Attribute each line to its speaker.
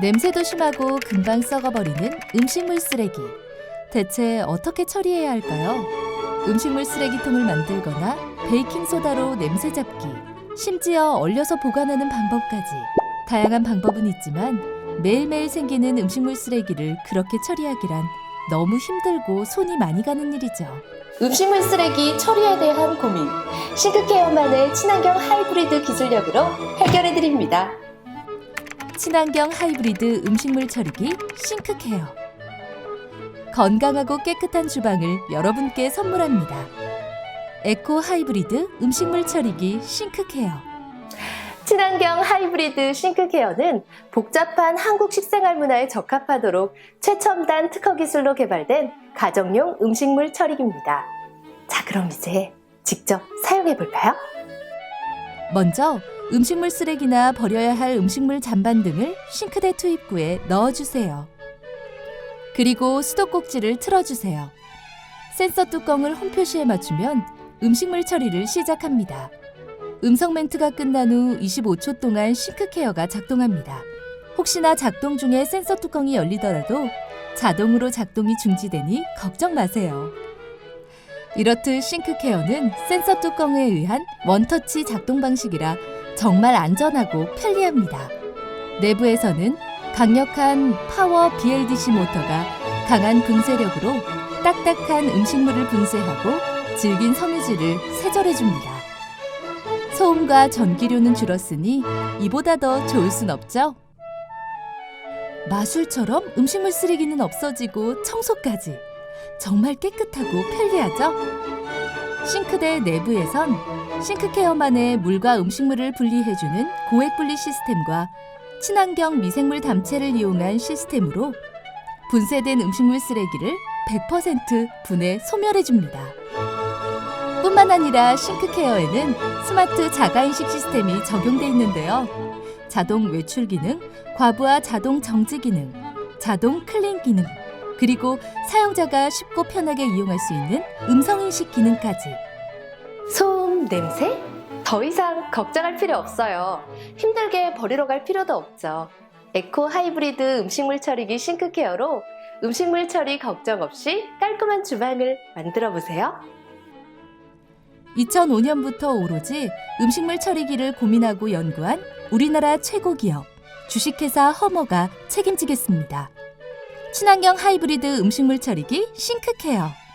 Speaker 1: 냄새도 심하고 금방 썩어버리는 음식물 쓰레기. 대체 어떻게 처리해야 할까요? 음식물 쓰레기통을 만들거나 베이킹소다로 냄새 잡기, 심지어 얼려서 보관하는 방법까지. 다양한 방법은 있지만 매일매일 생기는 음식물 쓰레기를 그렇게 처리하기란 너무 힘들고 손이 많이 가는 일이죠.
Speaker 2: 음식물 쓰레기 처리에 대한 고민. 싱크케어만의 친환경 하이브리드 기술력으로 해결해 드립니다.
Speaker 1: 친환경 하이브리드 음식물 처리기 싱크케어. 건강하고 깨끗한 주방을 여러분께 선물합니다. 에코 하이브리드 음식물 처리기 싱크케어.
Speaker 2: 친환경 하이브리드 싱크케어는 복잡한 한국 식생활 문화에 적합하도록 최첨단 특허 기술로 개발된 가정용 음식물 처리기입니다. 자, 그럼 이제 직접 사용해 볼까요?
Speaker 1: 먼저 음식물 쓰레기나 버려야 할 음식물 잔반 등을 싱크대 투입구에 넣어주세요. 그리고 수도꼭지를 틀어주세요. 센서 뚜껑을 홈 표시에 맞추면 음식물 처리를 시작합니다. 음성 멘트가 끝난 후 25초 동안 싱크 케어가 작동합니다. 혹시나 작동 중에 센서 뚜껑이 열리더라도 자동으로 작동이 중지되니 걱정 마세요. 이렇듯 싱크 케어는 센서 뚜껑에 의한 원터치 작동 방식이라 정말 안전하고 편리합니다. 내부에서는 강력한 파워 BLDC 모터가 강한 분쇄력으로 딱딱한 음식물을 분쇄하고 질긴 섬유질을 세절해 줍니다. 소음과 전기료는 줄었으니 이보다 더 좋을 순 없죠? 마술처럼 음식물 쓰레기는 없어지고 청소까지 정말 깨끗하고 편리하죠? 싱크대 내부에선 싱크케어만의 물과 음식물을 분리해주는 고액 분리 시스템과 친환경 미생물 담채를 이용한 시스템으로 분쇄된 음식물 쓰레기를 100% 분해 소멸해줍니다. 뿐만 아니라 싱크케어에는 스마트 자가인식 시스템이 적용돼 있는데요. 자동 외출 기능, 과부하 자동 정지 기능, 자동 클린 기능, 그리고 사용자가 쉽고 편하게 이용할 수 있는 음성인식 기능까지.
Speaker 2: 소음, 냄새? 더 이상 걱정할 필요 없어요. 힘들게 버리러 갈 필요도 없죠. 에코 하이브리드 음식물 처리기 싱크 케어로 음식물 처리 걱정 없이 깔끔한 주방을 만들어 보세요.
Speaker 1: 2005년부터 오로지 음식물 처리기를 고민하고 연구한 우리나라 최고 기업 주식회사 허머가 책임지겠습니다. 친환경 하이브리드 음식물 처리기 싱크케어.